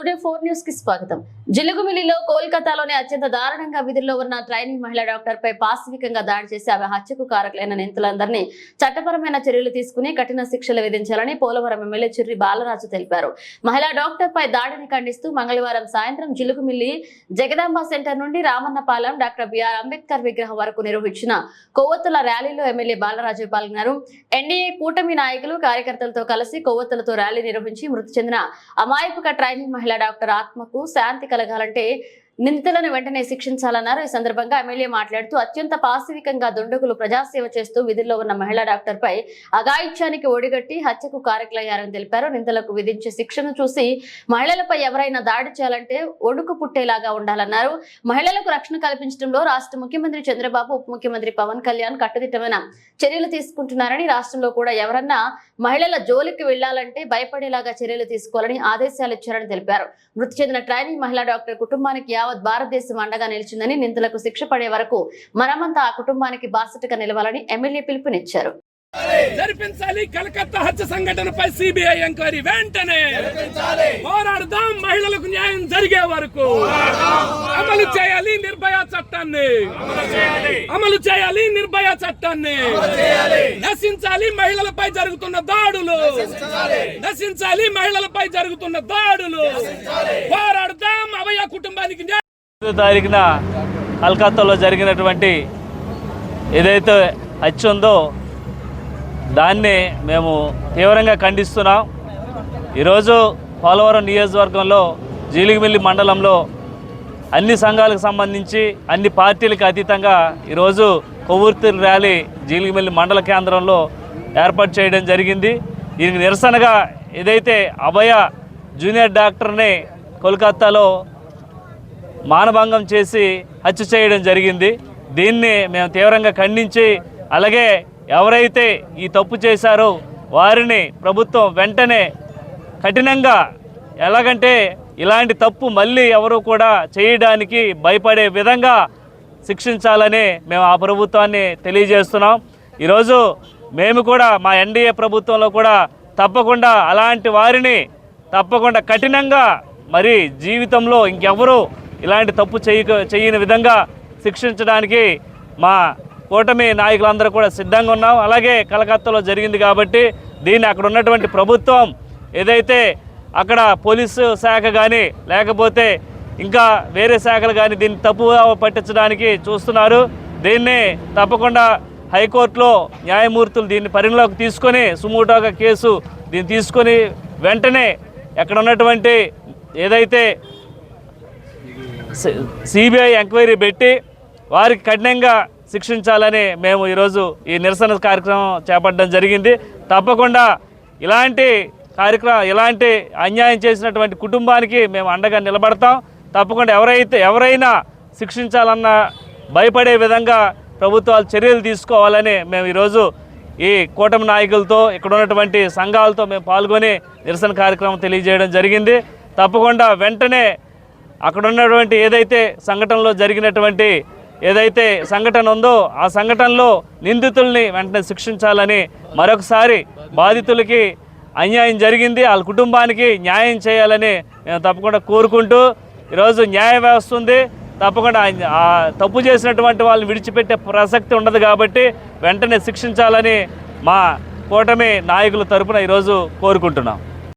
Four న్యూస్కి స్వాగతం. జిలుగుమిల్లిలో కోల్కతాలోని అత్యంత దారుణంగా విధుల్లో ఉన్న ట్రైనింగ్ మహిళా డాక్టర్ పై పాశవికంగా దాడి చేసి ఆమె హత్యకు కారకులైన నిందితులందరినీ చట్టపరమైన చర్యలు తీసుకుని కఠిన శిక్షలు విధించాలని పోలవరం ఎమ్మెల్యే చిర్రి బాలరాజు తెలిపారు. మహిళా డాక్టర్ పై దాడిని ఖండిస్తూ మంగళవారం సాయంత్రం జిలుగుమిల్లి జగదాంబ సెంటర్ నుండి రామన్నపాలెం డాక్టర్ బిఆర్ అంబేద్కర్ విగ్రహం వరకు నిర్వహించిన కొవ్వొత్తుల ర్యాలీలో ఎమ్మెల్యే బాలరాజు పాల్గొన్నారు. ఎన్డీఏ కూటమి నాయకులు కార్యకర్తలతో కలిసి కొవ్వొత్తులతో ర్యాలీ నిర్వహించి మృతి చెందిన అమాయక ట్రైనింగ్ మహిళ డాక్టర్ ఆత్మకు శాంతి కలగాలంటే నిందితులను వెంటనే శిక్షించాలన్నారు. ఈ సందర్భంగా ఎమ్మెల్యే మాట్లాడుతూ అత్యంత పాశవికంగా దుండగులు ప్రజాసేవ చేస్తూ విధుల్లో ఉన్న మహిళా డాక్టర్ పై అగాయిత్యానికి ఒడిగట్టి హత్యకు కారకులయ్యారని తెలిపారు. నిందలకు విధించే శిక్షను చూసి మహిళలపై ఎవరైనా దాడి చేయాలంటే ఒడుకు పుట్టేలాగా ఉండాలన్నారు. మహిళలకు రక్షణ కల్పించడంలో రాష్ట్ర ముఖ్యమంత్రి చంద్రబాబు ఉప ముఖ్యమంత్రి పవన్ కళ్యాణ్ కట్టుదిట్టమైన చర్యలు తీసుకుంటున్నారని రాష్ట్రంలో కూడా ఎవరన్నా మహిళల జోలికి వెళ్ళాలంటే భయపడేలాగా చర్యలు తీసుకోవాలని ఆదేశాలు ఇచ్చారని తెలిపారు. మృతి చెందిన ట్రైనింగ్ మహిళా డాక్టర్ కుటుంబానికి యావత్ భారతదేశం అండగా నిలిచిందని నిందితులకు శిక్ష పడే వరకు మనమంతా ఆ కుటుంబానికి బాసటగా నిలవాలని ఎమ్మెల్యే పిలుపునిచ్చారు. జరిపించాలి కలకత్తా హత్య సంఘటనపై సిబిఐ ఎంక్వైరీ వెంటనే. పోరాడుదాం మహిళలకు న్యాయం జరిగే వరకు. అమలు చేయాలి నిర్భయ చట్టాన్ని. అమలు చేయాలి. నిర్భయ చట్టాన్ని. నశించాలి మహిళలపై జరుగుతున్న దాడులు. నశించాలి. మహిళలపై జరుగుతున్న దాడులు. పోరాడుదాం అభయ కుటుంబానికి న్యాయం ఐదో తారీఖున కలకత్తాలో జరిగినటువంటి ఏదైతే హత్య ఉందో దాన్ని మేము తీవ్రంగా ఖండిస్తున్నాం. ఈరోజు పోలవరం నియోజకవర్గంలో జీలిగిమిల్లి మండలంలో అన్ని సంఘాలకు సంబంధించి అన్ని పార్టీలకు అతీతంగా ఈరోజు కొవ్వూర్తి ర్యాలీ జీలిగిమిల్లి మండల కేంద్రంలో ఏర్పాటు చేయడం జరిగింది. దీనికి నిరసనగా ఏదైతే అభయ జూనియర్ డాక్టర్ని కోల్కత్తాలో మానభంగం చేసి హత్య చేయడం జరిగింది. దీన్ని మేము తీవ్రంగా ఖండించి అలాగే ఎవరైతే ఈ తప్పు చేశారో వారిని ప్రభుత్వం వెంటనే కఠినంగా ఎలాగంటే ఇలాంటి తప్పు మళ్ళీ ఎవరు కూడా చేయడానికి భయపడే విధంగా శిక్షించాలని మేము ఆ ప్రభుత్వాన్ని తెలియజేస్తున్నాం. ఈరోజు మేము కూడా మా ఎన్డీఏ ప్రభుత్వంలో కూడా తప్పకుండా అలాంటి వారిని తప్పకుండా కఠినంగా మరి జీవితంలో ఇంకెవరు ఇలాంటి తప్పు చేయక చేయని విధంగా శిక్షించడానికి మా కూటమి నాయకులందరూ కూడా సిద్ధంగా ఉన్నాం. అలాగే కలకత్తాలో జరిగింది కాబట్టి దీన్ని అక్కడ ఉన్నటువంటి ప్రభుత్వం ఏదైతే అక్కడ పోలీసు శాఖ కానీ లేకపోతే ఇంకా వేరే శాఖలు కానీ దీన్ని తప్పుగా పట్టించడానికి చూస్తున్నారు. దీన్ని తప్పకుండా హైకోర్టులో న్యాయమూర్తులు దీన్ని పరిగణలోకి తీసుకొని సుమూటోగా కేసు దీన్ని తీసుకొని వెంటనే ఎక్కడ ఉన్నటువంటి ఏదైతే సిబిఐ ఎంక్వైరీ పెట్టి వారికి కఠినంగా శిక్షించాలని మేము ఈరోజు ఈ నిరసన కార్యక్రమం చేపట్టడం జరిగింది. తప్పకుండా ఇలాంటి కార్యక్రమం ఇలాంటి అన్యాయం చేసినటువంటి కుటుంబానికి మేము అండగా నిలబడతాం. తప్పకుండా ఎవరైతే ఎవరైనా శిక్షించాలన్న భయపడే విధంగా ప్రభుత్వాలు చర్యలు తీసుకోవాలని మేము ఈరోజు ఈ కూటమి నాయకులతో ఇక్కడ ఉన్నటువంటి సంఘాలతో మేము పాల్గొని నిరసన కార్యక్రమం తెలియజేయడం జరిగింది. తప్పకుండా వెంటనే అక్కడ ఉన్నటువంటి ఏదైతే సంఘటనలో జరిగినటువంటి ఏదైతే సంఘటన ఉందో ఆ సంఘటనలో నిందితుల్ని వెంటనే శిక్షించాలని మరొకసారి బాధితులకి అన్యాయం జరిగింది. వాళ్ళ కుటుంబానికి న్యాయం చేయాలని మేము తప్పకుండా కోరుకుంటూ ఈరోజు న్యాయ వ్యవస్థ ఉంది. తప్పకుండా ఆ తప్పు చేసినటువంటి వాళ్ళని విడిచిపెట్టే ప్రసక్తి ఉండదు కాబట్టి వెంటనే శిక్షించాలని మా కూటమి నాయకుల తరపున ఈరోజు కోరుకుంటున్నాం.